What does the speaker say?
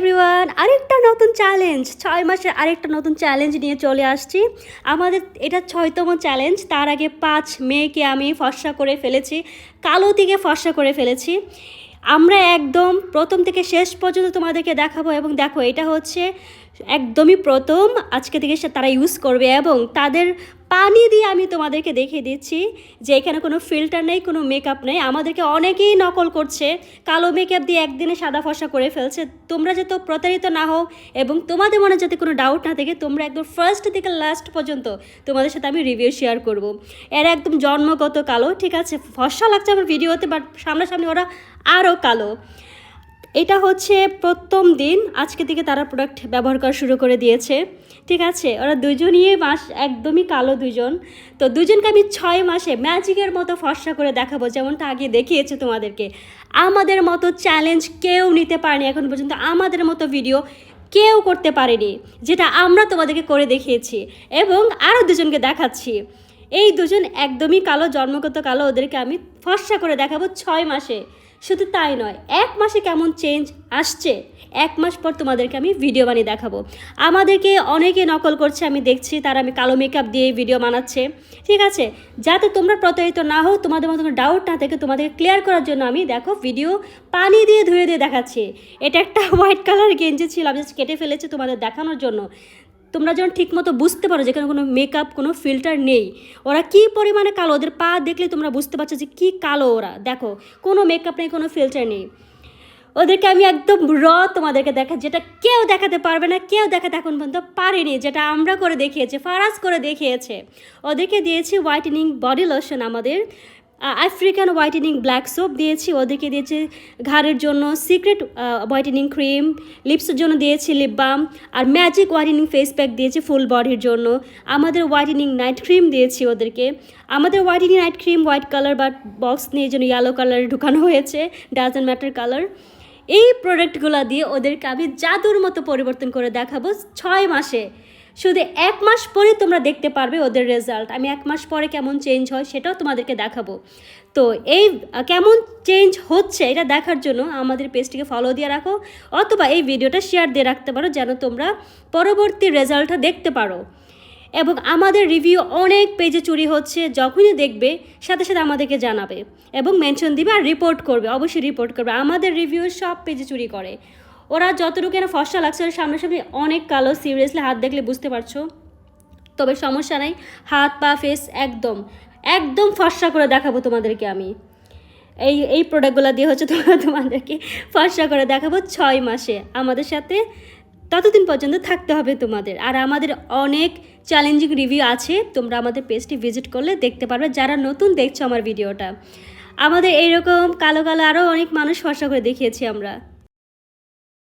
Everyone আরেকটা নতুন challenge ছয় মাসের আরেকটা নতুন চ্যালেঞ্জ নিয়ে চলে আসছি। আমাদের এটা ছয়তম চ্যালেঞ্জ তার আগে পাঁচ মেয়েকে আমি ফর্সা করে ফেলেছি, কালো দিকে ফর্সা করে ফেলেছি। আমরা একদম প্রথম থেকে শেষ পর্যন্ত তোমাদেরকে দেখাবো এবং দেখো, এটা হচ্ছে একদমই প্রথম আজকে থেকে সে তারা ইউজ করবে এবং তাদের পানি দিয়ে আমি তোমাদেরকে দেখিয়ে দিচ্ছি যে এখানে কোনো ফিল্টার নেই, কোনো মেকআপ নেই। আমাদেরকে অনেকেই নকল করছে। কালো মেকআপ দিয়ে একদিনে সাদা ফসা করে ফেলছে। তোমরা যাতে প্রতারিত না হও এবং তোমাদের মনে যাতে কোনো ডাউট না থাকে, তোমরা একদম ফার্স্ট থেকে লাস্ট পর্যন্ত তোমাদের সাথে আমি রিভিউ শেয়ার করব। এরা একদম জন্মগত কালো, ঠিক আছে? ফসা লাগছে আমার ভিডিওতে বাট সামনাসামনি ওরা আরও কালো। এটা হচ্ছে প্রথম দিন। আজকে থেকে তারা প্রোডাক্ট ব্যবহার করা শুরু করে দিয়েছে। ঠিক আছে? ওরা দুজনই মাস একদমই কালো দুজন। তো দুজনকে আমি ছয় মাসে ম্যাজিকের মতো ফর্সা করে দেখাবো, যেমনটা আগে দেখিয়েছে তোমাদেরকে। আমাদের মতো চ্যালেঞ্জ কেউ নিতে পারেনি, এখন পর্যন্ত আমাদের মতো ভিডিও কেউ করতে পারেনি, যেটা আমরা তোমাদেরকে করে দেখিয়েছি। এবং আরও দুজনকে দেখাচ্ছি। এই দুজন একদমই কালো, জন্মগত কালো, ওদেরকে আমি ফর্সা করে দেখাবো ছয় মাসে। শুধু তাই নয়, এক মাসে কেমন চেঞ্জ আসছে? এক মাস পর তোমাদেরকে আমি ভিডিও বানিয়ে দেখাবো। আমাদেরকে অনেকে নকল করছে, আমি দেখছি, তারা আমি কালো মেকআপ দিয়ে ভিডিও বানাচ্ছে। ঠিক আছে? যাতে তোমরা প্রতারিত না হও, তোমাদের মতো কোনো ডাউট না থাকে তোমাদেরকে ক্লিয়ার করার জন্য আমি দেখো ভিডিও পানি দিয়ে ধুয়ে দিয়ে দেখাচ্ছি। এটা একটা হোয়াইট কালার গেঞ্জি ছিল, আমি জাস্ট কেটে ফেলেছি তোমাদের দেখানোর জন্য। তোমরা যেন ঠিকমতো বুঝতে পারো যেখানে কোনো মেকআপ কোনো ফিল্টার নেই, ওরা কি পরিমাণে কালো? ওদের পা দেখলে তোমরা বুঝতে পারছ যে কী কালো ওরা। দেখো, কোনো মেকআপ নেই, কোনো ফিল্টার নেই। ওদেরকে আমি একদম র তোমাদেরকে দেখা, যেটা কেউ দেখাতে পারবে না, কেউ দেখাতে এখন পর্যন্ত পারেনি, যেটা আমরা করে দেখিয়েছি ফারাজ করে দেখিয়েছে। ওদেরকে দিয়েছি হোয়াইটেনিং বডি লোশন আমাদের আফ্রিকান হোয়াইটেনিং ব্ল্যাক সোপ দিয়েছি, ওদেরকে দিয়েছি ঘাড়ের জন্য সিক্রেট হোয়াইটেনিং ক্রিম লিপসের জন্য দিয়েছি লিপ বাম আর ম্যাজিক হোয়াইটেনিং ফেস প্যাক দিয়েছি ফুল বডির জন্য। আমাদের হোয়াইটেনিং নাইট ক্রিম দিয়েছি ওদেরকে। আমাদের whitening night cream white colour বা বক্স নিয়ে জন্য ইয়েলো কালারে ঢুকানো হয়েছে ডাজেন্ট ম্যাটার কালার এই প্রোডাক্টগুলো দিয়ে ওদেরকে আমি জাদুর মতো পরিবর্তন করে দেখাবো ছয় মাসে। শুধু এক মাস পরে তোমরা দেখতে পারবে ওদের রেজাল্ট আমি এক মাস পরে কেমন চেঞ্জ হয় সেটাও তোমাদেরকে দেখাবো। তো এই কেমন চেঞ্জ হচ্ছে এটা দেখার জন্য আমাদের পেজটিকে ফলো দিয়ে রাখো, অথবা এই ভিডিওটা শেয়ার দিয়ে রাখতে পারো যেন তোমরা পরবর্তী রেজাল্টটা দেখতে পারো। এবং আমাদের রিভিউ অনেক পেজে চুরি হচ্ছে, যখনই দেখবে সাথে সাথে আমাদেরকে জানাবে এবং মেনশন দিবে আর রিপোর্ট করবে, অবশ্যই রিপোর্ট করবে। আমাদের রিভিউ সব পেজে চুরি করে। ওরা যতটুকু না ফসা লাগছে ওর সামনাসামনি অনেক কালো সিরিয়াসলি হাত দেখলে বুঝতে পারছ। তবে সমস্যা নাই, হাত, পা ফেস একদম একদম ফর্সা করে দেখাবো তোমাদেরকে আমি। এই এই প্রোডাক্টগুলো দিয়ে হচ্ছে তোমরা তোমাদেরকে ফর্সা করে দেখাবো ছয় মাসে। আমাদের সাথে ততদিন পর্যন্ত থাকতে হবে তোমাদের। আর আমাদের অনেক চ্যালেঞ্জিং রিভিউ আছে, তোমরা আমাদের পেজটি ভিজিট করলে দেখতে পারবে, যারা নতুন দেখছ আমার ভিডিওটা আমাদের এইরকম কালো কালো আরও অনেক মানুষ ফর্সা করে দেখিয়েছি আমরা।